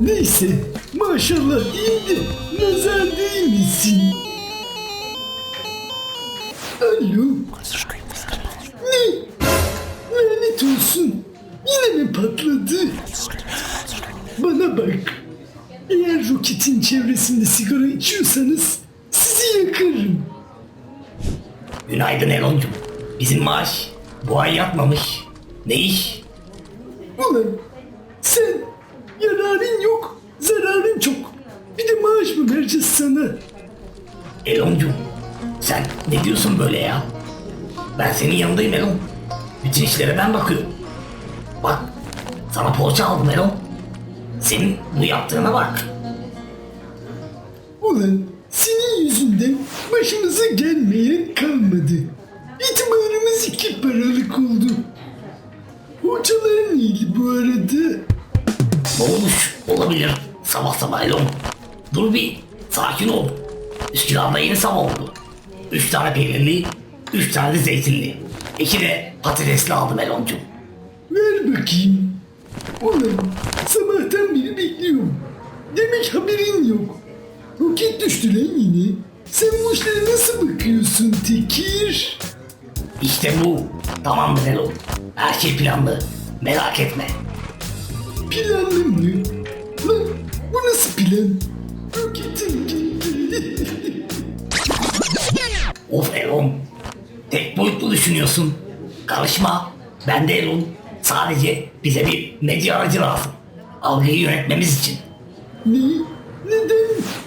Neyse maşallah değil de nazar değmesin. Alo. Ne? Lanet olsun. Yine mi patladı? Bana bak. Eğer roketin çevresinde sigara içiyorsanız sizi yakarım. Günaydın Eloncum. Bizim maaş bu ay yatmamış. Ne iş? Ulan yararın yok, zararın çok. Bir de maaş mı vereceğiz sana? Eloncum sen ne diyorsun böyle ya? Ben senin yanındayım Elon. Bütün işlere ben bakıyorum. Bak sana poğaça aldım Elon. Senin bu yaptığına bak. Ulan senin yüzünden başımıza gelmeyen kalmadı. İtibarımız iki paralık oldu. Hocalar neydi bu arada? Olmuş olabilir sabah sabah Elon. Dur bir sakin ol. Üsküdar'da yeni sabah oldu. Üç tane peynirli, üç tane de zeytinli. İki de patatesli aldım Eloncum. Ver bakayım. Ulan sabahtan beri bekliyorum. Demek haberin yok. Roket düştü lan yine. Sen bu işlere nasıl bakıyorsun Tekir? İşte bu. Tamamdır Elon. Her şey planlı. Merak etme. Planlı mı? Lan bu nasıl plan? Of Elon. Tek boyutlu düşünüyorsun. Karışma. Ben de Elon. Sadece bize bir medya aracı lazım. Algıyı yönetmemiz için. ne? Neden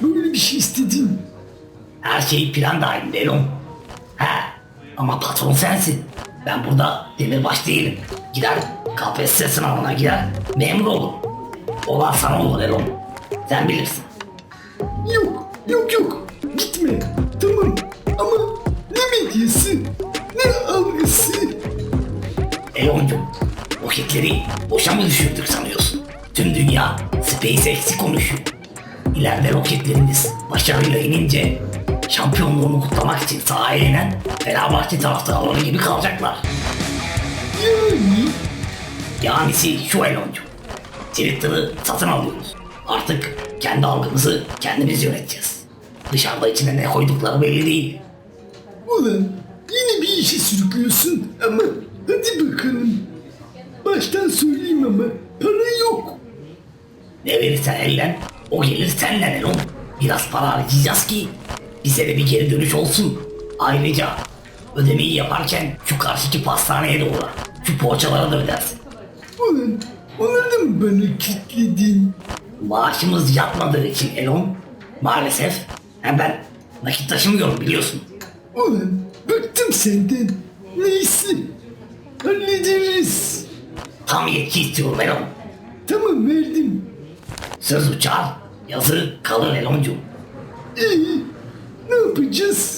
böyle bir şey istedin? Her şey plan dahilinde Elon. He. Ama patron sensin. Ben burada demirbaş değilim. Gider KPSS sınavına gider. Memur olurum. Olan sana olur Elon. Sen bilirsin. Yok, yok yok. Gitme. Tamam. Ama ne medyası? Ne algısı? Elon'cum, roketleri boşa mı düşürdük sanıyorsun? Tüm dünya SpaceX'i konuşuyor. İleride roketlerimiz başarıyla inince şampiyonluğunu kutlamak için sahaya inen Fenerbahçe taraftarları gibi kalacaklar. Yani Yanisi şu Elon'cum. Twitter'ı satın alıyoruz. Artık kendi algımızı kendimiz yöneteceğiz. Dışarıda içine ne koydukları belli değil. ulan yine bir işe sürüklüyorsun ama hadi bakalım. Baştan söyleyeyim ama para yok. Ne verirsen ellen, o gelir senden Elon. Biraz para harcayacağız ki bize de bir geri dönüş olsun. Ayrıca ödemeyi yaparken şu karşıki pastaneye de uğra. Şu poğaçalara da ödersin. Ulan mı bana kilitledin? Maaşımız yatmadığı için Elon maalesef hem ben nakit taşımıyorum biliyorsun. Ulan bıktım senden. Neyse hallederiz. Tam yetki istiyorum Elon. Tamam verdim. Söz uçar, yazı kalır Eloncuğum. Ee, ne yapacağız?